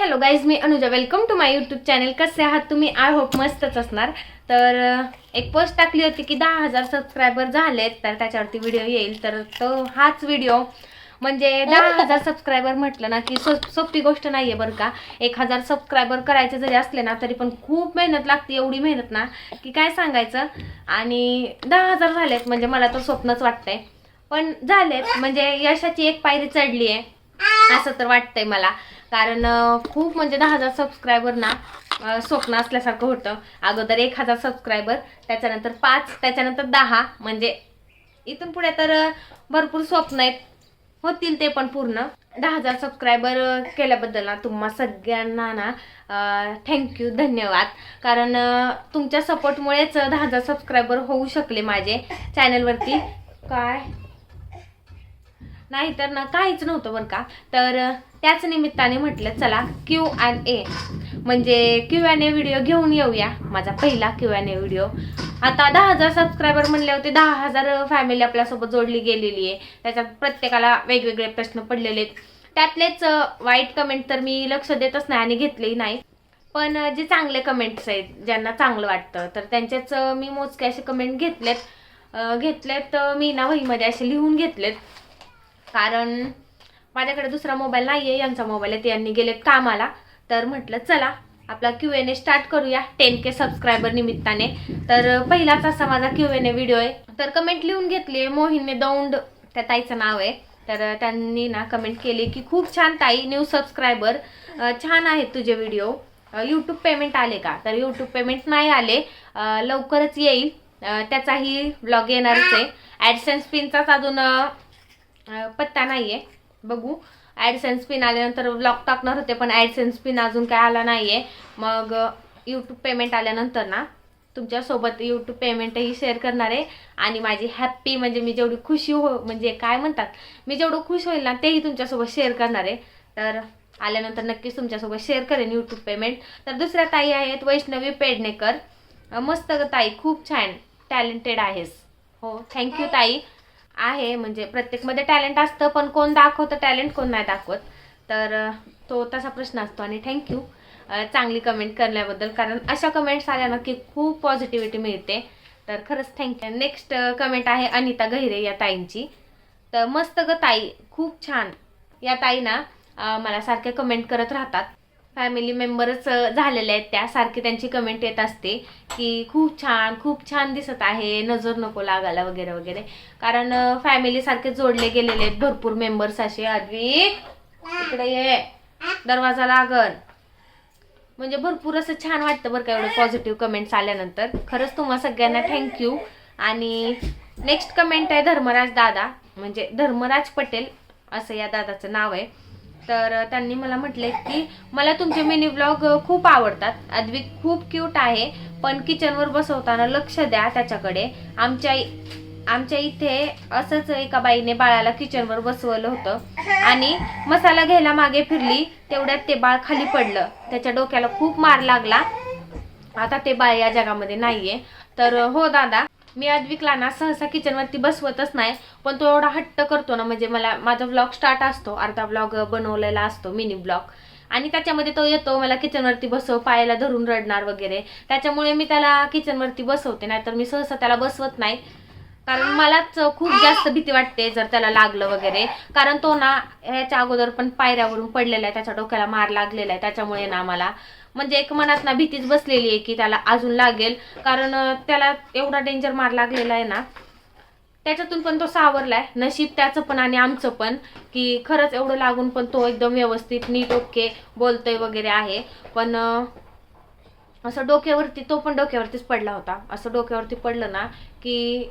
Hello guys me Anuja. Welcome to my YouTube channel कसे आहात तुम्ही? आय होप मस्तच असणार. तर एक पोस्ट टाकली होती की दहा हजार सबस्क्रायबर झालेत तर त्याच्यावरती व्हिडिओ येईल. तर तो हाच व्हिडिओ म्हणजे दहा हजार सबस्क्रायबर म्हटलं ना की सो सोपी गोष्ट नाही आहे बरं का. एक हजार सबस्क्रायबर करायचे जरी असले ना तरी पण खूप मेहनत लागते एवढी मेहनत ना. की काय सांगायचं? आणि दहा हजार झालेत म्हणजे मला तर स्वप्नच वाटतंय. पण झालेत. म्हणजे यशाची एक पायरी चढली आहे असं तर वाटतंय मला. कारण खूप म्हणजे दहा हजार सबस्क्रायबर ना स्वप्न असल्यासारखं होतं. अगोदर एक हजार सबस्क्रायबर त्याच्यानंतर पाच त्याच्यानंतर दहा. म्हणजे इथून पुढे तर भरपूर स्वप्न आहेत. होतील ते पण पूर्ण. दहा हजार सबस्क्रायबर केल्याबद्दल ना तुम्हा सगळ्यांना ना थँक्यू धन्यवाद. कारण तुमच्या सपोर्टमुळेच दहा हजार सबस्क्रायबर होऊ शकले माझे चॅनलवरती काय? नाही तर ना काहीच नव्हतं बरं का? तर त्याच निमित्ताने म्हटलं चला क्यू अँड ए म्हणजे क्यू अँड ए व्हिडिओ घेऊन येऊया. माझा पहिला क्यू अँड ए व्हिडिओ आता दहा हजार सबस्क्रायबर म्हणले होते दहा हजार फॅमिली आपल्यासोबत जोडली गेलेली आहे. त्याच्यात प्रत्येकाला वेगवेगळे प्रश्न पडलेले आहेत. त्यातलेच वाईट कमेंट तर मी लक्ष देतच नाही आणि घेतलेही नाही. पण जे चांगले कमेंट्स आहेत ज्यांना चांगलं वाटतं तर त्यांच्याच मी मोजके असे कमेंट घेतलेत. घेतलेत मी ना वहीमध्ये असे लिहून घेतलेत. कारण माझ्याकडे दुसरा मोबाईल नाही आहे यांचा मोबाईल आहे ते यांनी गेलेत कामाला. तर म्हटलं चला आपला क्यू एन ए स्टार्ट करूया टेन के सबस्क्रायबर निमित्ताने. तर पहिलाच असा माझा क्यू एन ए व्हिडिओ आहे. तर कमेंट लिहून घेतली मोहिने दौंड त्या ताईचं नाव आहे. तर त्यांनी ना कमेंट केली की खूप छान ताई न्यू सबस्क्रायबर छान आहेत तुझे व्हिडिओ यूट्यूब पेमेंट आले का? तर यूट्यूब पेमेंट नाही आले. लवकरच येईल. त्याचाही ब्लॉग येणारच आहे. ॲडसेन्स पिनचाच अजून पत्ता नाही पत्ता नाहीये. बघू. ॲडसेन्स पिन आल्यानंतर ब्लॉग टाकणार होते पण ॲडसेन्स पिन अजून काय आला नाहीये. मग यूट्यूब पेमेंट आल्यानंतर ना तुमच्यासोबत यूट्यूब पेमेंटही शेअर करणार आहे. आणि माझी हॅप्पी म्हणजे मी जेवढी खुशी हो म्हणजे काय म्हणतात मी जेवढं खुश होईल ना तेही तुमच्यासोबत शेअर करणार आहे. तर आल्यानंतर नक्कीच तुमच्यासोबत शेअर करेन यूट्यूब पेमेंट तर दुसऱ्या ताई आहेत वैष्णवी पेडणेकर. मस्त ताई खूप छान टॅलेंटेड आहेस. हो थँक्यू ताई. आहे म्हणजे प्रत्येकमध्ये टॅलेंट असतं पण कोण दाखवतं टॅलेंट कोण नाही दाखवत. तर तो तसा प्रश्न असतो आणि थँक्यू चांगली कमेंट करण्याबद्दल कारण अशा कमेंट्स आल्या ना की खूप पॉझिटिव्हिटी मिळते. तर खरंच थँक्यू नेक्स्ट कमेंट आहे अनिता गहिरे या ताईंची. तर मस्त ग ताई खूप छान. या ताई ना मला सारख्या कमेंट करत राहतात. फॅमिली मेंबरच झालेले आहेत. त्यासारखी त्यांची कमेंट येत असते की खूप छान खूप छान दिसत आहे. नजर नको लागायला वगैरे वगैरे. कारण फॅमिली सारखे जोडले गेलेले आहेत. भरपूर मेंबर्स असे. अद्विक इकडे ये. दरवाजा लागल. म्हणजे भरपूर असं छान वाटतं बरं का एवढं पॉझिटिव्ह कमेंट्स आल्यानंतर. खरंच तुम्हा सगळ्यांना थँक्यू आणि नेक्स्ट कमेंट आहे धर्मराज दादा. म्हणजे धर्मराज पटेल असं या दादाचं नाव आहे. तर त्यांनी मला म्हटले की मला तुमचे मिनी ब्लॉग खूप आवडतात. अद्विक खूप क्यूट आहे पण किचनवर बसवताना लक्ष द्या त्याच्याकडे. आमच्या आमच्या इथे असंच एका बाईने बाळाला किचनवर बसवलं होतं आणि मसाला घ्यायला मागे फिरली. तेवढ्यात ते बाळ खाली पडलं. त्याच्या डोक्याला खूप मार लागला. आता ते बाळ या जगामध्ये नाहीये. तर हो दादा मी अद्विकला ना सहसा किचनवरती बसवतच नाही पण तो एवढा हट्ट करतो ना म्हणजे मला माझा ब्लॉग स्टार्ट असतो अर्धा ब्लॉग बनवलेला असतो मिनी ब्लॉग आणि त्याच्यामध्ये तो येतो मला किचनवरती बसव पायाला धरून रडणार वगैरे. त्याच्यामुळे मी त्याला किचनवरती बसवते नाहीतर मी सहसा त्याला बसवत नाही. कारण मलाच खूप जास्त भीती वाटते जर त्याला लागलं वगैरे. कारण तो ना ह्याच्या अगोदर पण पायऱ्यावरून पडलेला आहे त्याच्या डोक्याला मार लागलेला आहे त्याच्यामुळे ना मला. म्हणजे एक मनात ना भीतीच बसलेली आहे की त्याला अजून लागेल. कारण त्याला एवढा डेंजर मार लागलेला आहे ना त्याच्यातून पण तो सावरलाय. नशीब त्याचं पण आणि आमचं पण की खरंच एवढं लागून पण तो एकदम व्यवस्थित नीट ओके बोलतोय वगैरे आहे. पण असं डोक्यावरती तो पण डोक्यावरतीच पडला होता. असं डोक्यावरती पडलं ना की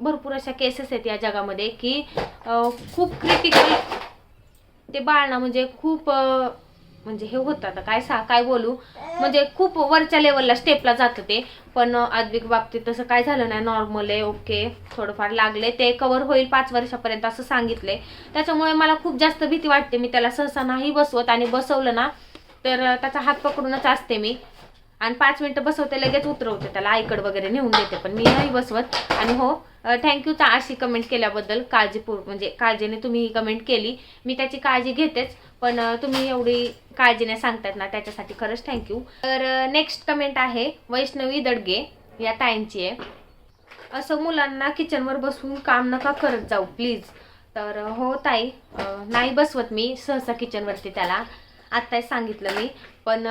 भरपूर अशा केसेस आहेत या जगामध्ये की खूप क्रिटिकल ते बाळणं म्हणजे खूप म्हणजे हे होतं आता. काय सा काय बोलू? म्हणजे खूप वरच्या लेवलला स्टेपला जातं ते. पण अं, आद्विक बाबतीत तसं काय झालं नाही. नॉर्मल आहे ओके थोडंफार लागले ते कवर होईल पाच वर्षापर्यंत असं सांगितले त्याच्यामुळे मला खूप जास्त भीती वाटते मी त्याला सहसा नाही बसवत आणि बसवलं ना तर त्याचा हात पकडूनच असते मी. आणि पाच मिनटं बसवते लगेच उतरवते. त्याला आईकड वगैरे नेऊन देते. पण मी नाही बसवत. आणि हो थँक्यू तर अशी कमेंट केल्याबद्दल काळजीपूर म्हणजे काळजीने तुम्ही ही कमेंट केली. मी त्याची काळजी घेतेच. पण तुम्ही एवढी काळजीने सांगतात ना त्याच्यासाठी खरंच थँक्यू तर नेक्स्ट कमेंट आहे वैष्णवी दडगे या ताईंची आहे. असं मुलांना किचनवर बसून काम नका करत जाऊ प्लीज तर हो ताई नाही बसवत मी सहसा किचनवरती त्याला. आत्ताच सांगितलं मी. पण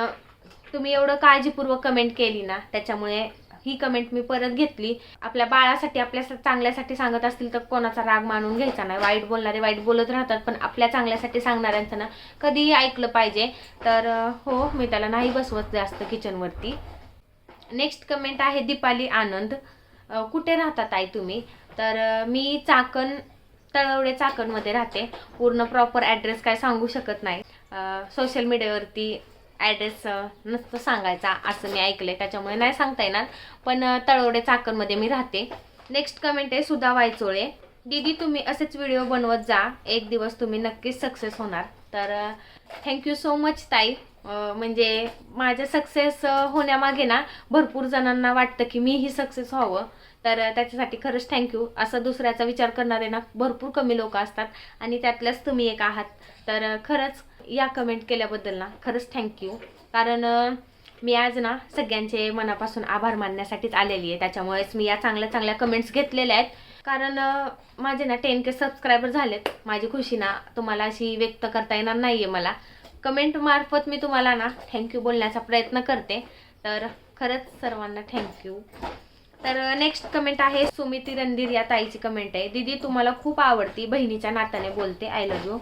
तुम्ही एवढं काळजीपूर्वक कमेंट केली ना त्याच्यामुळे ही कमेंट मी परत घेतली. आपल्या बाळासाठी आपल्या स- चांगल्यासाठी सांगत असतील तर कोणाचा राग मानून घ्यायचा नाही. वाईट बोलणारे वाईट बोलत राहतात पण आपल्या चांगल्यासाठी सांगणाऱ्यांचं ना कधीही ऐकलं पाहिजे. तर हो मी त्याला नाही बसवत जास्त किचनवरती नेक्स्ट कमेंट आहे दीपाली आनंद. कुठे राहतात आई तुम्ही? तर मी चाकण तळवडे चाकणमध्ये राहते. पूर्ण प्रॉपर ॲड्रेस काय सांगू शकत नाही. सोशल मीडियावरती ॲड्रेस नसतं सांगायचा असं मी ऐकलंय त्याच्यामुळे नाही सांगता येणार. पण तळवडे चाकरमध्ये मी राहते. नेक्स्ट कमेंट आहे सुधा वायचोळे. दीदी तुम्ही असेच व्हिडिओ बनवत जा. एक दिवस तुम्ही नक्कीच सक्सेस होणार. तर थँक्यू सो मच ताई. म्हणजे माझ्या सक्सेस होण्यामागे ना भरपूर जणांना वाटतं की मीही सक्सेस व्हावं. तर त्याच्यासाठी खरंच थँक्यू असं दुसऱ्याचा विचार करणारे ना भरपूर कमी लोक असतात. आणि त्यातल्याच तुम्ही एक आहात. तर खरंच या कमेंट केल्याबद्दल ना खरंच थँक्यू कारण मी आज ना सगळ्यांचे मनापासून आभार मानण्यासाठीच आलेली आहे. त्याच्यामुळेच मी या चांगल्या चांगल्या कमेंट्स घेतलेल्या आहेत. कारण माझे ना टेन के सबस्क्रायबर झालेत. माझी खुशी ना तुम्हाला अशी व्यक्त करता येणार नाही आहे मला. कमेंट मार्फत मी तुम्हाला ना थँक्यू बोलण्याचा प्रयत्न करते. तर खरंच सर्वांना थँक्यू तर नेक्स्ट कमेंट आहे सुमिती रणधीर या ताईची कमेंट आहे. दीदी तुम्हाला खूप आवडती बहिणीच्या नात्याने बोलते. आय लव्ह यू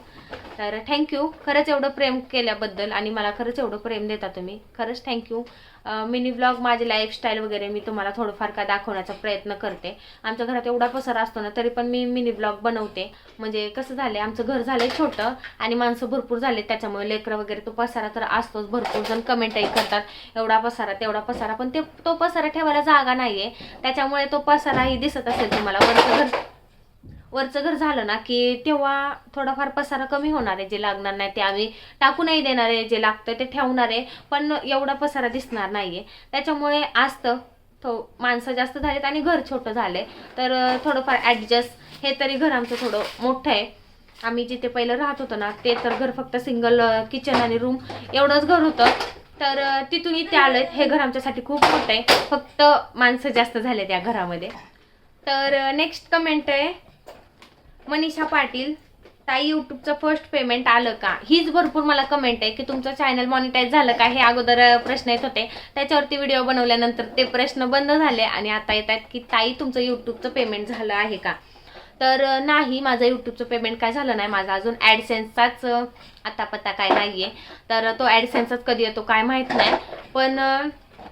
तर थँक्यू खरंच एवढं प्रेम केल्याबद्दल आणि मला खरंच एवढं प्रेम देता तुम्ही. खरंच थँक्यू मिनी ब्लॉग माझी लाईफस्टाईल वगैरे मी तुम्हाला थोडंफार का दाखवण्याचा प्रयत्न करते. आमच्या घरात एवढा पसारा असतो ना तरी पण मी मिनी ब्लॉग बनवते. म्हणजे कसं झालंय आमचं घर झालंय छोटं आणि माणसं भरपूर झाले त्याच्यामुळे लेकरं वगैरे तो पसारा तर असतोच भरपूर जण कमेंटही करतात एवढा पसारा तेवढा पसारा पण ते तो पसारा ठेवायला जागा नाहीये. त्याच्यामुळे तो पसाराही दिसत असेल तुम्हाला वरचं घर वरचं घर झालं ना की तेव्हा थोडाफार पसारा कमी होणार आहे जे लागणार नाही ते आम्ही टाकू नाही देणार आहे जे लागतं ते ठेवणार आहे पण एवढा पसारा दिसणार नाही आहे त्याच्यामुळे असतं तो माणसं जास्त झालेत आणि घर छोटं झालंय. तर थोडंफार ॲडजस्ट हे तरी घर आमचं थोडं मोठं आहे. आम्ही जिथे पहिलं राहत होतो ना ते तर घर फक्त सिंगल किचन आणि रूम एवढंच घर होतं. तर तिथून इथे आलं हे घर आमच्यासाठी खूप मोठं आहे. फक्त माणसं जास्त झाले त्या घरामध्ये. तर नेक्स्ट कमेंट आहे. मनीषा पाटील ताई युट्यूबचं फर्स्ट पेमेंट आलं का? हीच भरपूर मला कमेंट आहे की तुमचं चॅनल मॉनिटाईज झालं का? हे अगोदर प्रश्न येत होते. त्याच्यावरती व्हिडिओ बनवल्यानंतर ते प्रश्न बंद झाले आणि आता येत आहेत की ताई तुमचं यूट्यूबचं पेमेंट झालं आहे का? तर नाही माझं यूट्यूबचं पेमेंट काय झालं नाही. माझा अजून ॲडसेन्सचाच आता पत्ता काय नाही आहे तर तो ॲडसेन्सचाच कधी येतो काय माहीत नाही. पण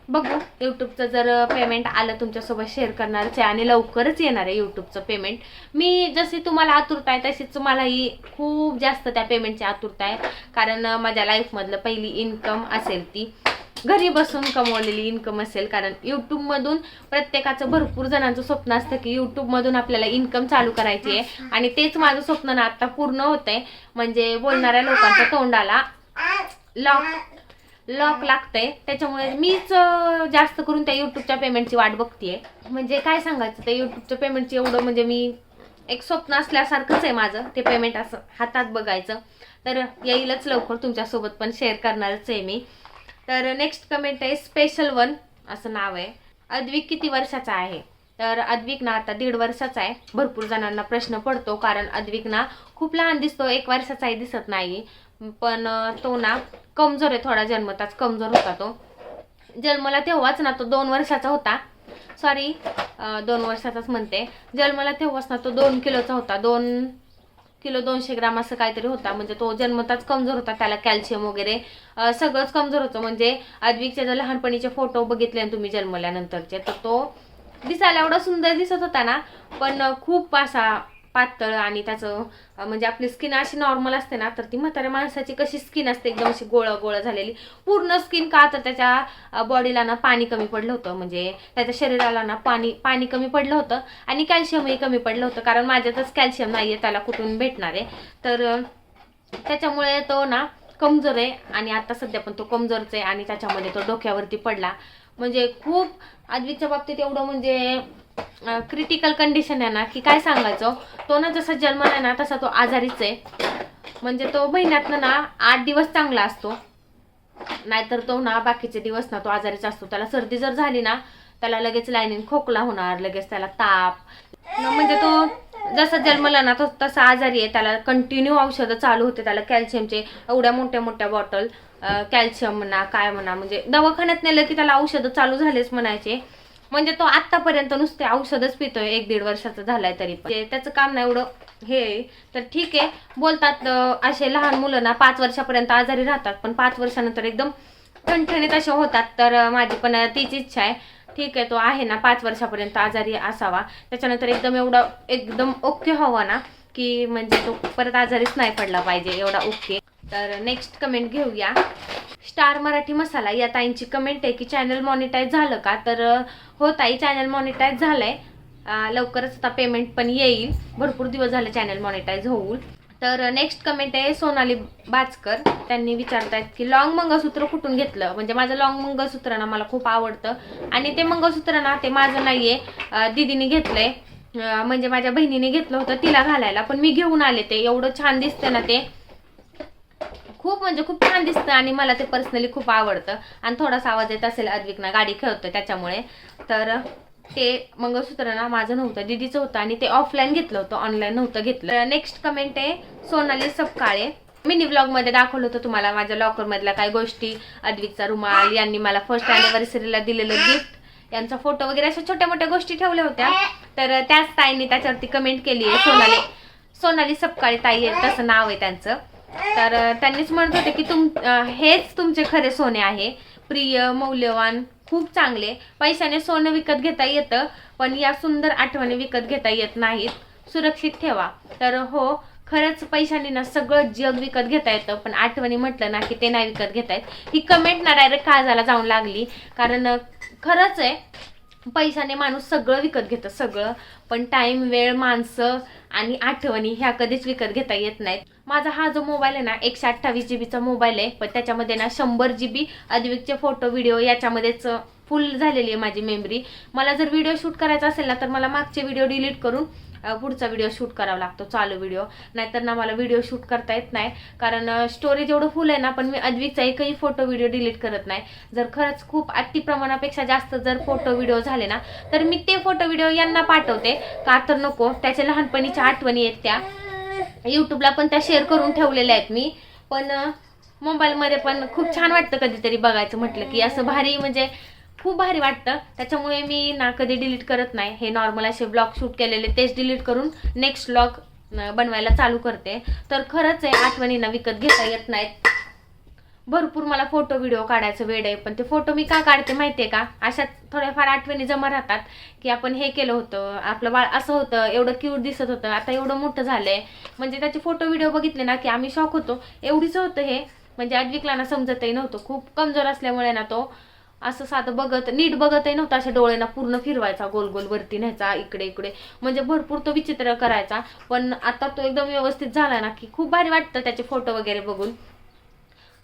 बघू. यूट्यूबचं जर पेमेंट आलं तुमच्यासोबत शेअर करणारच आहे आणि लवकरच येणार आहे यूट्यूबचं पेमेंट मी जशी तुम्हाला आतुरता आहे तशीच मलाही खूप जास्त त्या पेमेंटची आतुरता आहे. कारण माझ्या लाईफमधलं पहिली इन्कम असेल ती. घरी बसून कमवलेली इन्कम असेल. कारण यूट्यूबमधून प्रत्येकाचं भरपूर जणांचं स्वप्न असतं की यूट्यूबमधून आपल्याला इन्कम चालू करायची आहे. आणि तेच माझं स्वप्न ना आता पूर्ण होतंय. म्हणजे बोलणाऱ्या लोकांच्या तोंडाला लॉक लॉक लागतंय. त्याच्यामुळे मीच जास्त करून त्या युट्यूबच्या पेमेंटची वाट बघतीये. म्हणजे काय सांगायचं त्या युट्यूबच्या पेमेंटची एवढं म्हणजे मी एक स्वप्न असल्यासारखंच आहे माझं ते पेमेंट असं हातात बघायचं. तर येईलच लवकर तुमच्यासोबत पण शेअर करणारच आहे मी. तर नेक्स्ट कमेंट आहे स्पेशल वन असं नाव आहे. अद्विक किती वर्षाचा आहे? तर अद्विक ना आता दीड वर्षाचा आहे. भरपूर जणांना प्रश्न पडतो कारण अद्विक ना खूप लहान दिसतो एक वर्षाचाही दिसत नाही. पण तो ना कमजोर आहे थोडा जन्मताच कमजोर होता तो. जन्मला तेव्हाच ना तो दोन वर्षाचा होता. सॉरी दोन वर्षाचाच म्हणते. जन्मला तेव्हाच ना तो दोन किलोचा होता. दोन किलो दोनशे ग्राम असं काहीतरी होता. म्हणजे तो जन्मताच कमजोर होता त्याला कॅल्शियम वगैरे सगळंच कमजोर होतं. म्हणजे अद्विकचे जर लहानपणीचे फोटो बघितले ना तुम्ही जन्मल्यानंतरचे तर तो दिसायला एवढा सुंदर दिसत होता ना. पण खूप असा पातळ आणि त्याचं म्हणजे आपली स्किन अशी नॉर्मल असते ना तर ती म्हाताऱ्या माणसाची कशी स्किन असते एकदम अशी गोळ गोळ झालेली. पूर्ण स्किन का तर त्याच्या बॉडीला ना पाणी कमी पडलं होतं. म्हणजे त्याच्या शरीराला ना पाणी पाणी कमी पडलं होतं आणि कॅल्शियमही कमी पडलं होतं. कारण माझ्यातच कॅल्शियम नाही आहे त्याला कुठून भेटणार आहे. तर त्याच्यामुळे तो ना कमजोर आहे आणि आता सध्या पण तो कमजोरच आहे आणि त्याच्यामध्ये तो डोक्यावरती पडला. म्हणजे खूप आदवीच्या बाबतीत एवढं म्हणजे क्रिटिकल कंडिशन आहे ना की काय सांगायचं? तो ना जसा जन्मला ना तसा तो आजारीच आहे. म्हणजे तो महिन्यातनं ना आठ दिवस चांगला असतो. नाहीतर तो ना बाकीचे दिवस ना तो आजारीच असतो. त्याला सर्दी जर झाली ना त्याला लगेच लाईनीन खोकला होणार लगेच त्याला ताप. म्हणजे तो जसा जन्मला ना तो तसा आजारी आहे. त्याला कंटिन्यू औषधं चालू होते. त्याला कॅल्शियमचे एवढ्या मोठ्या मोठ्या बॉटल कॅल्शियम म्हणा काय म्हणा म्हणजे दवाखान्यात नेलं की त्याला औषधं चालू झालेच म्हणायचे. म्हणजे तो आतापर्यंत नुसते औषधच पितोय एक दीड वर्षाचा झालाय तरी पण. म्हणजे त्याचं काम नाही एवढं हे आहे. तर ठीक आहे. बोलतात असे लहान मुलं ना पाच वर्षापर्यंत आजारी राहतात पण पाच वर्षानंतर एकदम ठणठणीत असे होतात. तर माझी पण तीच इच्छा आहे. ठीक आहे तो आहे ना पाच वर्षापर्यंत आजारी असावा. त्याच्यानंतर एकदम एवढा एकदम ओके हवा ना की म्हणजे तो परत आजारीच नाही पडला पाहिजे. एवढा ओके. तर नेक्स्ट कमेंट घेऊया. स्टार मराठी मसाला या ताईंची कमेंट आहे की चॅनल मॉनिटाईज झालं का? तर हो ताई चॅनल मॉनिटाईज झालंय. आहे लवकरच आता पेमेंट पण येईल. भरपूर दिवस झाले चॅनल मॉनिटाईज होऊन. तर नेक्स्ट कमेंट आहे सोनाली बाचकर त्यांनी विचारतायत की लॉंग मंगळसूत्र कुठून घेतलं? म्हणजे माझं लॉंग मंगळसूत्र ना मला खूप आवडतं. आणि ते मंगळसूत्र ना ते माझं नाहीये. आहे दीदीने घेतलंय. आहे म्हणजे माझ्या बहिणीने घेतलं होतं तिला घालायला पण मी घेऊन आले ते. एवढं छान दिसतं ना ते. खूप म्हणजे खूप छान दिसतं आणि मला ते पर्सनली खूप आवडतं. आणि थोडासा आवाज येत असेल अद्विकना गाडी खेळतोय त्याच्यामुळे. तर ते मंगळसूत्र ना माझं नव्हतं दीदीचं होतं आणि ते ऑफलाईन घेतलं होतं ऑनलाईन नव्हतं घेतलं. नेक्स्ट कमेंट आहे सोनाली सपकाळे. मिनी व्लॉगमध्ये दाखवलं होतं तुम्हाला माझ्या लॉकर मधल्या काही गोष्टी. अद्विकचा रुमाल यांनी मला फर्स्ट अॅनिव्हर्सरीला दिलेलं गिफ्ट यांचा फोटो वगैरे अशा छोट्या मोठ्या गोष्टी ठेवल्या होत्या. तर त्याच ताईंनी त्याच्यावरती कमेंट केली आहे सोनाली सोनाली सपकाळे ताई आहे तसं नाव आहे त्यांचं. तर त्यांनीच म्हणत होते की तुम हेच तुमचे खरे सोने आहे. प्रिय मौल्यवान खूप चांगले. पैशाने सोनं विकत घेता येतं पण या सुंदर आठवणी विकत घेता येत नाहीत. सुरक्षित ठेवा. तर हो खरंच पैशाने ना सगळं जग विकत घेता येतं पण आठवणी म्हटलं ना की ते नाही विकत घेता येत. ही कमेंट ना डायरेक्ट काळजाला जाऊन लागली. कारण खरंच आहे पैशाने माणूस सगळं विकत घेतं सगळं. पण टाइम वेळ माणसं आणि आठवणी ह्या कधीच विकत घेता येत नाहीत. माझा हा जो मोबाईल आहे ना एकशे अठ्ठावीस जी बीचा मोबाईल आहे पण त्याच्यामध्ये ना शंभर जी बी अद्विकचे फोटो व्हिडिओ याच्यामध्येच फुल झालेली आहे माझी मेमरी मला जर व्हिडिओ शूट करायचा असेल ना तर मला मागचे व्हिडिओ डिलीट करून पुढचा व्हिडिओ शूट करावा लागतो चालू व्हिडिओ नाहीतर ना मला व्हिडिओ शूट करता येत नाही. कारण स्टोरेज एवढं फुल आहे ना पण मी अद्विकचा एकही फोटो व्हिडिओ डिलीट करत नाही. जर खरंच खूप अति प्रमाणापेक्षा जास्त जर फोटो व्हिडिओ झाले ना तर मी ते फोटो व्हिडिओ यांना पाठवते. का तर नको त्याच्या लहानपणीच्या आठवणी आहेत त्या. यूट्यूबला पण त्या शेअर करून ठेवलेल्या आहेत मी. पण मोबाईलमध्ये पण खूप छान वाटतं कधीतरी बघायचं म्हटलं की असं भारी म्हणजे खूप भारी वाटतं. त्याच्यामुळे मी ना कधी डिलीट करत नाही. हे नॉर्मल असे ब्लॉग शूट केलेले तेच डिलीट करून नेक्स्ट ब्लॉग बनवायला चालू करते. तर खरंच आहे आठवणींना विकत घेता येत नाहीत. भरपूर मला फोटो व्हिडिओ काढायचं वेळ आहे पण ते फोटो मी का काढते माहितीये का? अशात थोड्याफार आठवणी जमा राहतात की आपण हे केलं होतं आपलं बाळ असं होतं एवढं क्यूट दिसत होतं आता एवढं मोठं झालंय. म्हणजे त्याचे फोटो व्हिडिओ बघितले ना की आम्ही शॉक होतो. एवढीच होतं हे. म्हणजे अद्विकला ना समजतही नव्हतं. खूप कमजोर असल्यामुळे ना तो असं साधं बघत नीट बघतही नव्हतं अशा डोळ्यांना पूर्ण फिरवायचा गोल गोल वरती न्यायचा इकडे इकडे. म्हणजे भरपूर तो विचित्र करायचा. पण आता तो एकदम व्यवस्थित झाला ना की खूप भारी वाटतं त्याचे फोटो वगैरे बघून.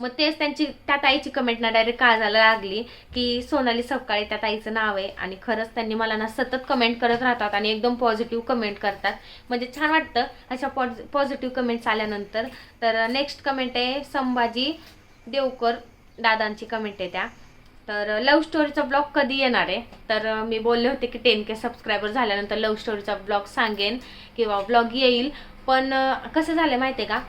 मग तेच त्यांची त्या ताईची कमेंट ना डायरेक्ट काळजाला लागली की सोनाली सपकाळे त्या ताईचं नाव आहे आणि खरंच त्यांनी मला ना सतत कमेंट करत राहतात आणि एकदम पॉझिटिव्ह कमेंट करतात. म्हणजे छान वाटतं अशा पॉझिटिव्ह कमेंट्स आल्यानंतर. तर नेक्स्ट कमेंट आहे संभाजी देवकर दादांची कमेंट आहे त्या. तर लव्ह स्टोरीचा ब्लॉग कधी येणार आहे? तर मी बोलले होते की टेन के सबस्क्रायबर झाल्यानंतर लव्ह स्टोरीचा ब्लॉग सांगेन किंवा ब्लॉग येईल. पण कसं झालं माहिती आहे का?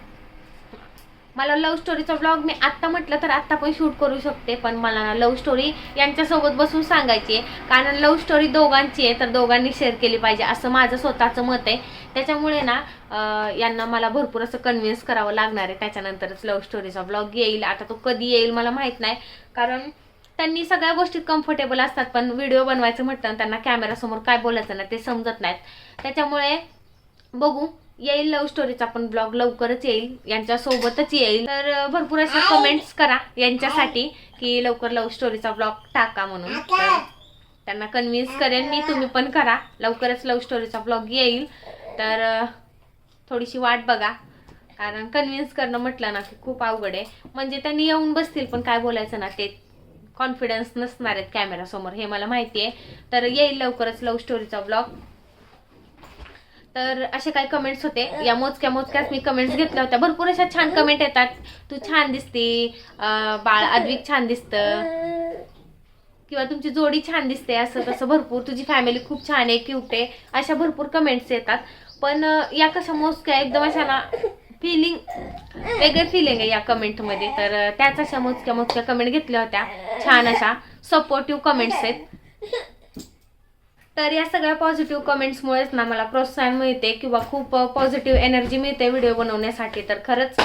मला लव्ह स्टोरीचा ब्लॉग मी आत्ता म्हटलं तर आत्ता पण शूट करू शकते पण मला ना लव्ह स्टोरी यांच्यासोबत बसून सांगायची आहे कारण लव्ह स्टोरी दोघांची आहे तर दोघांनी शेअर केली पाहिजे असं माझं स्वतःचं मत आहे. त्याच्यामुळे ना यांना मला भरपूर असं कन्व्हिन्स करावं लागणार आहे. त्याच्यानंतरच लव्ह स्टोरीचा ब्लॉग येईल. आता तो कधी येईल मला माहीत नाही. कारण त्यांनी सगळ्या गोष्टीत कम्फर्टेबल असतात पण व्हिडिओ बनवायचं म्हटलं ना, त्यांना कॅमेरासमोर काय बोलायचं ना ते समजत नाहीत. त्याच्यामुळे बघू येईल लव्ह स्टोरीचा पण ब्लॉग लवकरच येईल यांच्या सोबतच येईल. तर भरपूर अशा कमेंट्स करा यांच्यासाठी की लवकर लव्ह स्टोरीचा ब्लॉग टाका म्हणून. त्यांना कन्व्हिन्स करेन मी तुम्ही पण करा. लवकरच लव्ह स्टोरीचा ब्लॉग येईल. तर थोडीशी वाट बघा. कारण कन्व्हिन्स करणं म्हटलं ना की खूप अवघड आहे. म्हणजे त्यांनी येऊन बसतील पण काय बोलायचं ना ते कॉन्फिडन्स नसणार आहेत कॅमेरासमोर हे मला माहिती आहे तर येईल लवकरच लव्ह स्टोरीचा ब्लॉग तर असे काही कमेंट्स होते. या मोजक्या मोजक्याच मी कमेंट्स घेतल्या होत्या. भरपूर अशा छान कमेंट येतात. तू छान दिसते बाळ अद्विक छान दिसतं. किंवा तुमची जोडी छान दिसते असं तसं भरपूर. तुझी फॅमिली खूप छान आहे क्यूट आहे. अशा भरपूर कमेंट्स येतात. पण या कशा मोजक्या एकदम अशा ना फिलिंग वेगळी फिलिंग आहे या कमेंटमध्ये तर त्याच अशा मोजक्या मोजक्या कमेंट घेतल्या होत्या. छान अशा सपोर्टिव्ह कमेंट्स आहेत. तर या सगळ्या पॉझिटिव्ह कमेंट्समुळेच ना मला प्रोत्साहन मिळते किंवा खूप पॉझिटिव्ह एनर्जी मिळते व्हिडिओ बनवण्यासाठी. तर खरंच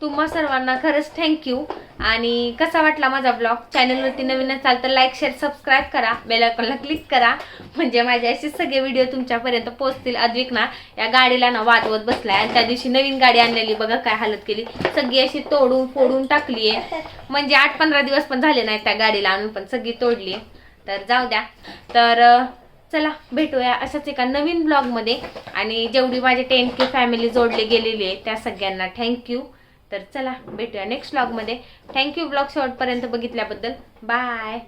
तुम्हा सर्वांना खरंच थँक्यू आणि कसा वाटला माझा ब्लॉग चॅनलवरती नवीन असाल तर लाईक शेअर सबस्क्राईब करा. बेल आयकॉनला क्लिक करा. म्हणजे माझे असे सगळे व्हिडिओ तुमच्यापर्यंत पोहोचतील. अद्विक ना या गाडीला ना वाजवत बसलाय. आणि त्या दिवशी नवीन गाडी आणलेली. बघा काय हालत केली. सगळी अशी तोडून फोडून टाकली आहे म्हणजे आठ पंधरा दिवस पण झाले नाहीत त्या गाडीला आणून पण सगळी तोडली आहे तर जाऊ द्या. तर चला भेटूया अशाच एका नवीन ब्लॉगमध्ये आणि जेवढी माझी टेन के फॅमिली जोडली गेलेली आहे त्या सगळ्यांना थँक्यू तर चला भेटूया नेक्स्ट ब्लॉगमध्ये थँक्यू ब्लॉग शॉर्टपर्यंत बघितल्याबद्दल. बाय